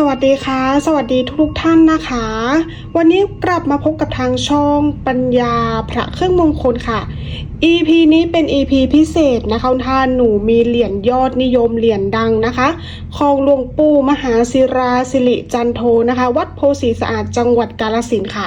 สวัสดีค่ะ สวัสดีทุกท่านนะคะ วันนี้กลับมาพบกับทางช่องปัญญาพระเครื่องมงคลค่ะ EP นี้เป็น EP พิเศษนะคะท่านหนูมีเหรียญยอดนิยมเหรียญดังนะคะของหลวงปู่มหาศิราสิริจันโทนะคะ วัดโพสีสะอาดจังหวัดกาฬสินค่ะ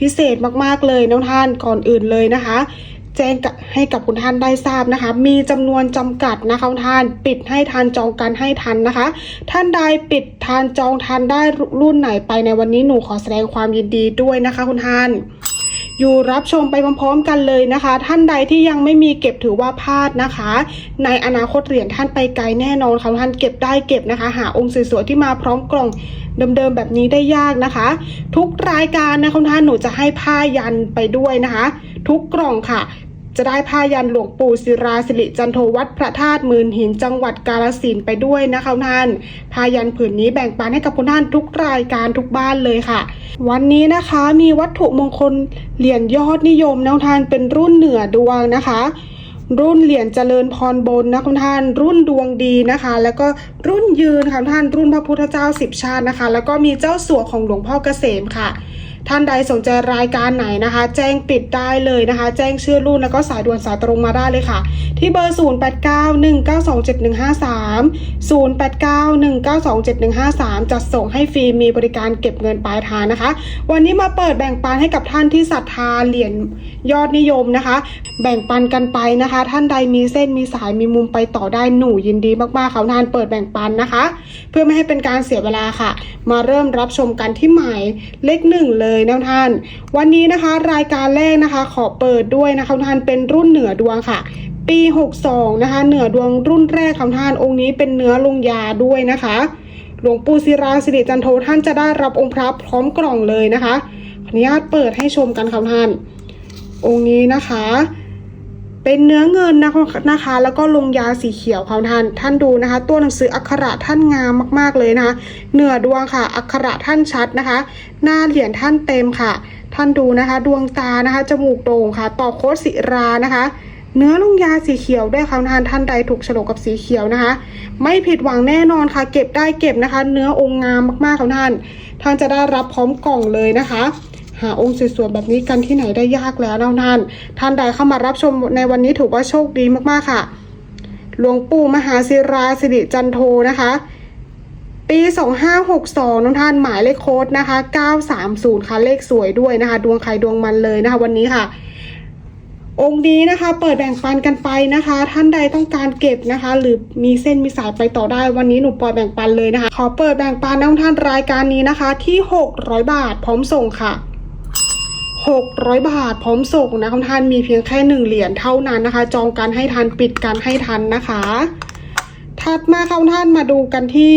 พิเศษมากๆเลยน้องท่านก่อนอื่นเลยนะคะ แจ้งให้กับคุณท่านได้ทราบนะคะ มีจำนวนจำกัดนะคะคุณท่านปิดให้ทันจองกันให้ทันนะคะ ท่านใดปิดทานจองทันได้รุ่นไหนไปในวันนี้หนูขอแสดงความยินดีด้วยนะคะคุณท่านอยู่รับชมไปพร้อมๆกันเลยนะคะ ท่านใดที่ยังไม่มีเก็บถือว่าพลาดนะคะ ในอนาคตเหรียญท่านไปไกลแน่นอนค่ะท่านเก็บได้เก็บนะคะ หาองค์สวยๆที่มาพร้อมกล่องเดิมๆแบบนี้ได้ยากนะคะ ทุกรายการนะคุณท่านหนูจะให้ผ้ายันไปด้วยนะคะ ทุกกล่องค่ะ จะได้ผ้ายันหลวงปู่ศิราสิริจันโทวัดพระธาตุมืนหินจังหวัดกาฬสินไปด้วยนะคะท่านผ้ายันผืนนี้แบ่งปันให้กับคุณท่านทุกรายการทุกบ้านเลยค่ะ วันนี้นะคะมีวัตถุมงคลเหรียญยอดนิยมนะท่านเป็นรุ่นเหนือดวงนะคะ รุ่นเหรียญเจริญพรบนนะคุณท่าน รุ่นดวงดีนะคะ แล้วก็รุ่นยืนค่ะท่านรุ่นพระพุทธเจ้าสิบชาตินะคะ แล้วก็มีเจ้าสัวของหลวงพ่อเกษมค่ะ ท่านใดสนใจรายการไหนนะคะ แจ้งปิดได้เลยนะคะ แจ้งชื่อรุ่นแล้วก็สายด่วนสายตรงมาได้เลยค่ะ ที่เบอร์ 0891927153 0891927153 จัดส่งให้ฟรีมีบริการเก็บเงินปลายทางนะคะ วันนี้มาเปิดแบ่งปันให้กับท่านที่ศรัทธาเหรียญยอดนิยมนะคะ แบ่งปันกันไปนะคะ ท่านใดมีเส้นมีสายมีมุมไปต่อได้หนูยินดีมากๆเขานานเปิดแบ่งปันนะคะ เพื่อไม่ให้เป็นการเสียเวลาค่ะ มาเริ่มรับชมกันที่หมายเลขหนึ่งเลยนะท่าน วันนี้นะคะรายการแรกนะคะขอเปิดด้วยนะคะท่านเป็นรุ่นเหนือดวงค่ะปี 62 นะคะ เหนือดวงรุ่นแรกของท่านองค์นี้เป็นเนื้อลงยาด้วยนะคะ หลวงปู่ศิราสิริจันโทท่านจะได้รับองค์พระพร้อมกล่องเลยนะคะ ขออนุญาตเปิดให้ชมกันค่ะท่าน องค์นี้นะคะ เป็นเนื้อเงินนะคะนะคะ แล้วก็ลงยาสีเขียวค่ะท่าน ท่านดูนะคะ ตัวหนังสืออักขระท่านงามมากๆเลยนะคะ เหนือดวงค่ะ อักขระท่านชัดนะคะ หน้าเหรียญท่านเต็มค่ะ ท่านดูนะคะ ดวงตานะคะ จมูกโด่งค่ะ ต่อโคตศิรานะคะ เนื้อลงยาสีเขียวด้วยค่ะท่าน ท่านใดถูกฉลกกับสีเขียวนะคะ ไม่ผิดหวังแน่นอนค่ะ เก็บได้เก็บนะคะ เนื้อองค์งามมากๆค่ะท่าน ท่านจะได้รับพร้อมกล่องเลยนะคะ หาองค์สวยๆแบบนี้กันที่ไหนได้ยากแล้วนะท่านท่านใดเข้ามารับชมในวันนี้ถือว่าโชคดีมากๆค่ะ หลวงปู่มหาศิราสิริจันโทนะคะ ปี 2562น้องท่านหมายเลขโค้ดนะคะ 930 ค่ะเลขสวยด้วยนะคะ ดวงใครดวงมันเลยนะคะ วันนี้ค่ะ องค์นี้นะคะ เปิดแบ่งปันกันไปนะคะ ท่านใดต้องการเก็บนะคะ หรือมีเส้นมีสายไปต่อได้วันนี้หนูปล่อยแบ่งปันเลยนะคะ ขอเปิดแบ่งปันน้องท่านรายการนี้นะคะ ที่ 600 บาท พร้อมส่งค่ะ 600 บาท พร้อมส่งนะคุณท่านมีเพียงแค่หนึ่งเหรียญเท่านั้นนะคะ จองกันให้ทันปิดกันให้ทันนะคะ ถัดมาค่ะท่านมาดูกันที่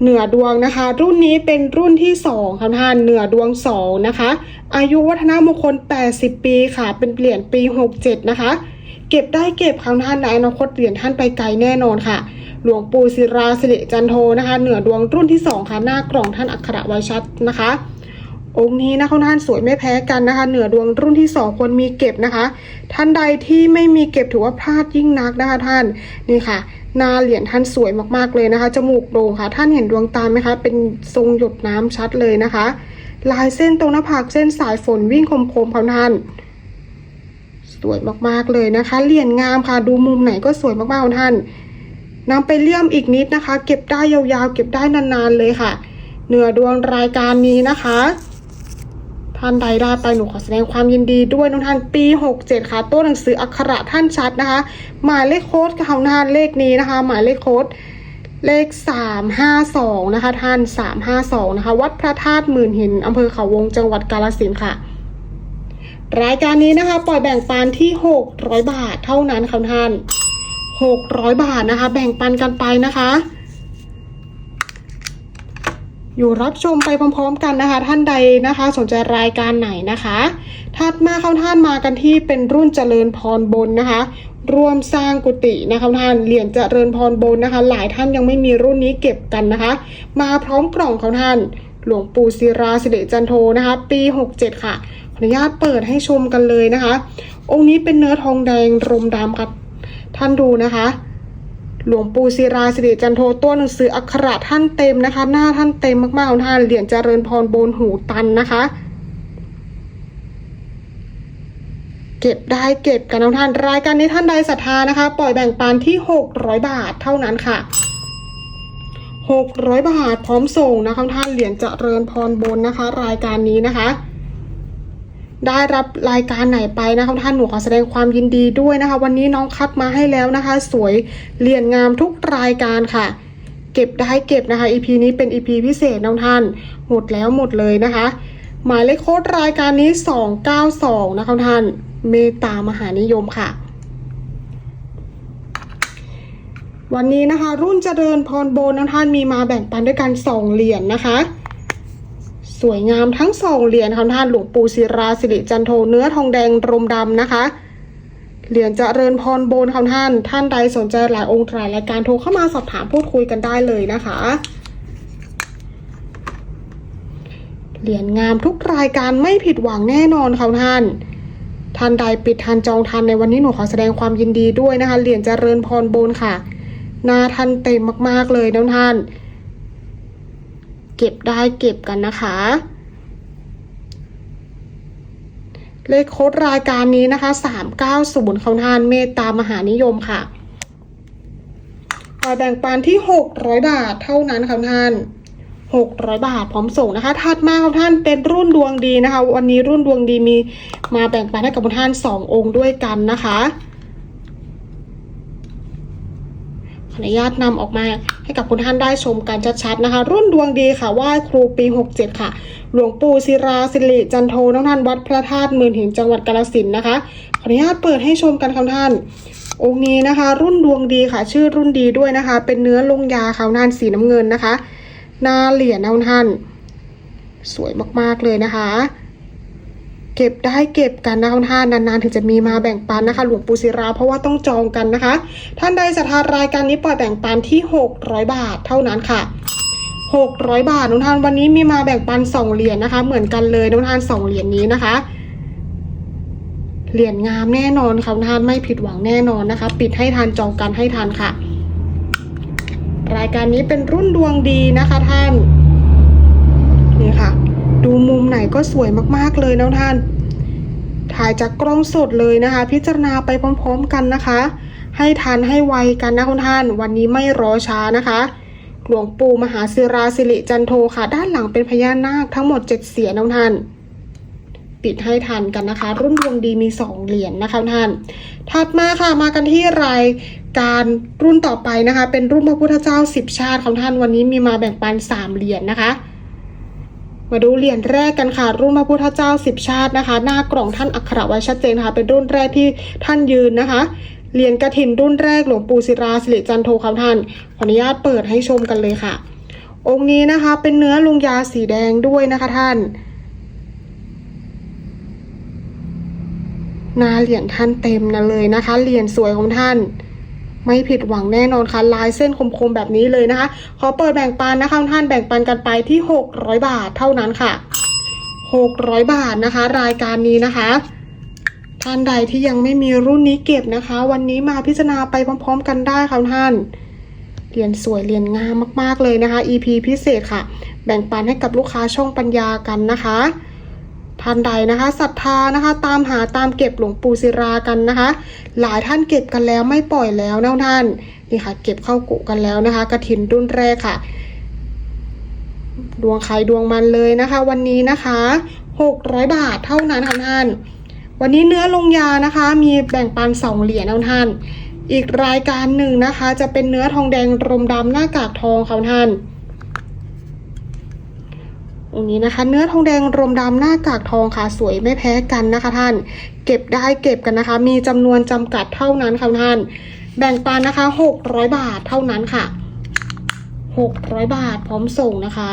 เหนือดวงนะคะ รุ่นนี้เป็นรุ่นที่2ค่ะท่านเหนือดวง2นะคะ อายุวัฒนมงคล 80 ปีค่ะ เป็นเหรียญปี 67 นะคะ เก็บได้เก็บค่ะท่านในอนาคตเหรียญท่านไปไกลแน่นอนค่ะหลวงปู่ศิราสิริจันโทนะคะ เหนือดวงรุ่นที่ 2 ค่ะ หน้ากล่องท่านอักขระไวชัดนะคะ องค์นี้นะคุณท่านสวยไม่แพ้กันนะคะ เหนือดวงรุ่นที่สองควรมีเก็บนะคะ ท่านใดที่ไม่มีเก็บถือว่าพลาดยิ่งนักนะคะท่านนี่ค่ะหน้าเหรียญท่านสวยมากๆเลยนะคะ จมูกโด่งค่ะ ท่านเห็นดวงตาไหมคะ เป็นทรงหยดน้ำชัดเลยนะคะ ลายเส้นตรงหน้าผากเส้นสายฝนวิ่งคมๆค่ะท่านสวยมากๆเลยนะคะ เหรียญงามค่ะ ดูมุมไหนก็สวยมากๆค่ะท่านนำไปเลี่ยมอีกนิดนะคะ เก็บได้ยาวๆ เก็บได้นานๆเลยค่ะ เหนือดวงรายการนี้นะคะ ท่านใดได้ไปหนูขอแสดงความยินดีด้วยน้องท่านปี 67 ค่ะ ตัวหนังสืออักขระท่านชัดนะคะ หมายเลขโค้ดของท่านเลขนี้นะคะ หมายเลขโค้ดเลข 352 นะคะ ท่าน 352 นะคะ วัดพระธาตุหมื่นหินอำเภอเขาวงจังหวัดกาฬสินธุ์ค่ะ รายการนี้นะคะ ปล่อยแบ่งปันที่ 600 บาทเท่านั้นค่ะท่าน 600 บาทนะคะ แบ่งปันกันไปนะคะ อยู่รับชมไปพร้อมๆกันนะคะ ท่านใดนะคะ สนใจรายการไหนนะคะถัดมาเข้าท่านมากันที่เป็นรุ่นเจริญพรบนนะคะ ร่วมสร้างกุฏินะคะท่านเหรียญเจริญพรบนนะคะ หลายท่านยังไม่มีรุ่นนี้เก็บกันนะคะ มาพร้อมกล่องของท่านหลวงปู่ศิราสิริจันโทนะคะ ปี 67 ค่ะขออนุญาตเปิดให้ชมกันเลยนะคะ องค์นี้เป็นเนื้อทองแดงรมดำค่ะท่านดูนะคะ หลวงปู่ศิราสิริจันโทตัวหนังสืออักขระท่านเต็มนะคะ หน้าท่านเต็มมากๆท่านเหรียญเจริญพรโบนหูตันนะคะ เก็บได้เก็บกันนะท่านรายการนี้ท่านใดศรัทธานะคะ ปล่อยแบ่งปันที่ 600 บาทเท่านั้นค่ะ 600 บาทพร้อมส่งนะคะท่านเหรียญเจริญพรบนนะคะ รายการนี้นะคะ ได้รับรายการไหนไปนะคะท่านหนูขอแสดงความยินดีด้วยนะคะ วันนี้น้องคัดมาให้แล้วนะคะ สวยเรียญงามทุกรายการค่ะ เก็บได้เก็บนะคะ EP นี้เป็น EP พิเศษน้องท่าน หมดแล้วหมดเลยนะคะ หมายเลขโค้ดรายการนี้ 292 นะคะท่าน เมตามหานิยมค่ะวันนี้นะคะ รุ่นเจริญพรโบนน้องท่านมีมาแบ่งปันด้วยกัน 2 เหรียญนะคะ สวยงามทั้งสองเหรียญค่ะท่านหลวงปู่ศิราสิริจันโทเนื้อทองแดงรมดำนะคะเหรียญเจริญพรโบนค่ะท่าน ท่านใดสนใจหลายองค์หลายรายการโทรเข้ามาสอบถามพูดคุยกันได้เลยนะคะ เหรียญงามทุกรายการไม่ผิดหวังแน่นอนค่ะท่านท่านใดปิดทันจองทันในวันนี้หนูขอแสดงความยินดีด้วยนะคะ เหรียญเจริญพรโบนค่ะนาท่านเต็มมากๆเลยน้องท่าน เก็บได้เก็บกันนะคะ เลขโค้ดรายการนี้นะคะ 390เขาทานเมตตามหานิยมค่ะปล่อยแบ่งปันที่ 600 บาทเท่านั้นค่ะท่าน600 บาทพร้อมส่งนะคะถัดมาค่ะท่านเป็นรุ่นดวงดีนะคะ วันนี้รุ่นดวงดีมีมาแบ่งปันให้กับท่าน 2 องค์ด้วยกันนะคะ ข ออนุญาตนำออกมาให้กับคุณท่านได้ชมกันชัดๆนะคะ รุ่นดวงดีค่ะไหว้ครูปี 67 ค่ะ หลวงปู่ศิราสิริจันโทน้องท่านวัดพระธาตุมื่นหินจังหวัดกาฬสินนะคะขออนุญาตเปิดให้ชมกันค่ะท่าน องค์นี้นะคะ รุ่นดวงดีค่ะ ชื่อรุ่นดีด้วยนะคะ เป็นเนื้อลงยาขาวนานสีน้ำเงินนะคะหน้าเหรียญนะคุณท่าน สวยมากๆเลยนะคะ เก็บได้เก็บกันนะคะท่านนานๆถึงจะมีมาแบ่งปันนะคะ หลวงปู่ศิราเพราะว่าต้องจองกันนะคะ ท่านใดศรัทธารายการนี้ปล่อยแบ่งปันที่ 600 บาทเท่านั้นค่ะ600 บาทน้องท่านวันนี้มีมาแบ่งปัน 2 เหรียญนะคะ เหมือนกันเลยน้องท่าน 2 เหรียญนี้นะคะ เหรียญงามแน่นอนค่ะน้องท่านไม่ผิดหวังแน่นอนนะคะ ปิดให้ทันจองกันให้ทันค่ะ รายการนี้เป็นรุ่นดวงดีนะคะท่านนี่ค่ะ ดูมุมไหนก็สวยมากๆเลยนะท่าน ถ่ายจากกล้องสดเลยนะคะ พิจารณาไปพร้อมๆกันนะคะ ให้ทันให้ไวกันนะคุณท่าน วันนี้ไม่รอช้านะคะ หลวงปู่มหาศิราสิริจันโทค่ะ ด้านหลังเป็นพญานาคทั้งหมดเจ็ดเสียนะท่านปิดให้ทันกันนะคะ รุ่นดวงดีมีสองเหรียญนะคะท่าน ถัดมาค่ะมากันที่รายการรุ่นต่อไปนะคะ เป็นรุ่นพระพุทธเจ้าสิบชาติของท่านวันนี้มีมาแบ่งปันสามเหรียญนะคะ มาดูเหรียญแรกกันค่ะ รุ่นพระพุทธเจ้าสิบชาตินะคะ หน้ากล่องท่านอักขระไว้ชัดเจนค่ะ เป็นรุ่นแรกที่ท่านยืนนะคะเหรียญกระถินรุ่นแรกหลวงปู่ศิราสิริจันโทครับท่านขออนุญาตเปิดให้ชมกันเลยค่ะ องค์นี้นะคะ เป็นเนื้อลุงยาสีแดงด้วยนะคะท่านหนาเหรียญท่านเต็มนะเลยนะคะเหรียญสวยของท่าน ไม่ผิดหวังแน่นอนค่ะลายเส้นคมๆแบบนี้เลยนะคะ ขอเปิดแบ่งปันนะคะท่านแบ่งปันกันไปที่ 600 บาทเท่านั้นค่ะ 600 บาทนะคะ รายการนี้นะคะท่านใดที่ยังไม่มีรุ่นนี้เก็บนะคะ วันนี้มาพิจารณาไปพร้อม ๆ กันได้ค่ะท่านเรียญสวยเรียญงามมากๆเลยนะคะ EP พิเศษค่ะ แบ่งปันให้กับลูกค้าช่องปัญญากันนะคะ ท่านใดนะคะศรัทธานะคะ ตามหาตามเก็บหลวงปู่ศิรากันนะคะ หลายท่านเก็บกันแล้วไม่ปล่อยแล้วนะท่านนี่ค่ะ เก็บเข้ากุกันแล้วนะคะกระถินรุ่นแรกค่ะ ดวงใครดวงมันเลยนะคะ วันนี้นะคะ600บาทเท่านั้นค่ะท่านวันนี้เนื้อลงยานะคะ มีแบ่งปันสองเหรียญนะท่าน อีกรายการหนึ่งนะคะ จะเป็นเนื้อทองแดงรมดำหน้ากากทองค่ะท่าน องค์นี้นะคะ เนื้อทองแดงรมดำหน้ากากทองค่ะสวยไม่แพ้กันนะคะท่าน เก็บได้เก็บกันนะคะ มีจำนวนจำกัดเท่านั้นค่ะท่าน แบ่งปันนะคะ 600 บาทเท่านั้นค่ะ 600 บาทพร้อมส่งนะคะ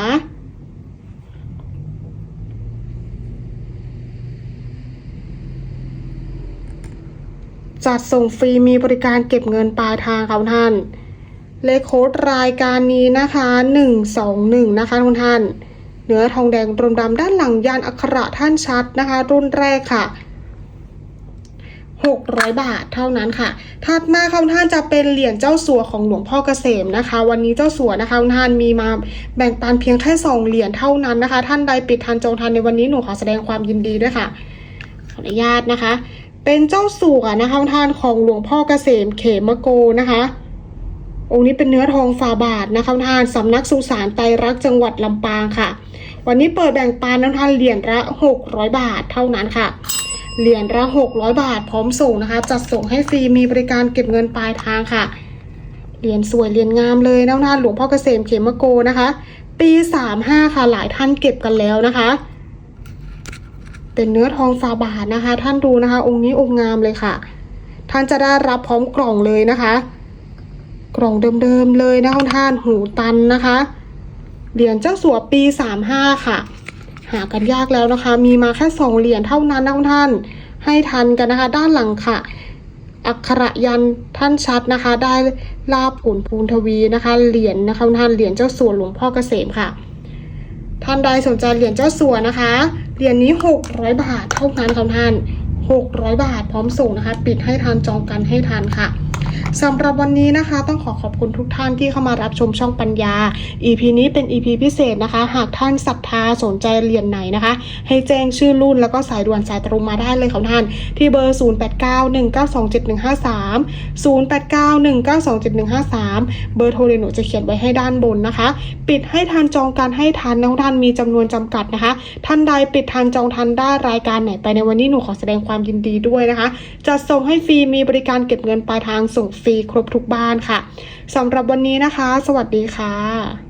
จัดส่งฟรีมีบริการเก็บเงินปลายทางค่ะท่าน เลขโค้ดรายการนี้นะคะ 121 นะคะทุกท่าน เนื้อทองแดงรมดำด้านหลังยานอักขระท่านชัดนะคะ รุ่นแรกค่ะ 600 บาทเท่านั้นค่ะ ถัดมาค่ะท่านจะเป็นเหรียญเจ้าสัวของหลวงพ่อเกษมนะคะ วันนี้เจ้าสัวนะคะท่านมีมาแบ่งปันเพียงแค่สองเหรียญเท่านั้นนะคะ ท่านใดปิดทันจองทันในวันนี้หนูขอแสดงความยินดีด้วยค่ะ ขออนุญาตนะคะ เป็นเจ้าสัวนะคะท่านของหลวงพ่อเกษมเขมโกนะคะ องค์นี้เป็นเนื้อทองฝาบาทนะคะท่านสำนักสุสานไตรรักจังหวัดลำปางค่ะ วันนี้เปิดแบ่งปันน้ำท่านเหรียญละ600 บาทเท่านั้นค่ะ เหรียญละ600 บาทพร้อมส่งนะคะ จัดส่งให้ฟรีมีบริการเก็บเงินปลายทางค่ะ เหรียญสวยเหรียญงามเลยน้ำท่านหลวงพ่อเกษมเขมโกนะคะ ปี 35 ค่ะหลายท่านเก็บกันแล้วนะคะ เป็นเนื้อทองฝาบาทนะคะ ท่านดูนะคะ องค์นี้องค์งามเลยค่ะ ท่านจะได้รับพร้อมกล่องเลยนะคะ กล่องเดิมๆเลยนะคะท่านหูตันนะคะ เหรียญเจ้าสัวปี 35 ค่ะ หากันยากแล้วนะคะ มีมาแค่สองเหรียญเท่านั้นนะท่าน ให้ทันกันนะคะ ด้านหลังค่ะ อักขระยันท่านชัดนะคะ ได้ลาบผลภูนทวีนะคะ เหรียญนะคะท่านเหรียญเจ้าสัวหลวงพ่อเกษมค่ะท่านใดสนใจเหรียญเจ้าสัวนะคะ เหรียญนี้ 600 บาทเท่านั้นค่ะท่าน 600 บาทพร้อมส่งนะคะ ปิดให้ทันจองกันให้ทันค่ะ สำหรับวันนี้นะคะ ต้องขอขอบคุณทุกท่านที่เข้ามารับชมช่องปัญญา EP นี้เป็น EP พิเศษนะคะ หากท่านศรัทธาสนใจเรียญไหนนะคะ ให้แจ้งชื่อรุ่นแล้วก็สายด่วนสายตรงมาได้เลยค่ะท่าน ที่เบอร์ 0891927153 0891927153 เบอร์โทรเดี๋ยวหนูจะเขียนไว้ให้ด้านบนนะคะ ปิดให้ทันจองการให้ทันนะท่านมีจำนวนจำกัดนะคะ ท่านใดปิดทันจองทันได้รายการไหนไปในวันนี้หนูขอแสดงความยินดีด้วยนะคะ จะส่งให้ฟรีมีบริการเก็บเงินปลายทางส่งงฟรีครบทุกบ้านค่ะสำหรับวันนี้นะคะ สวัสดีค่ะ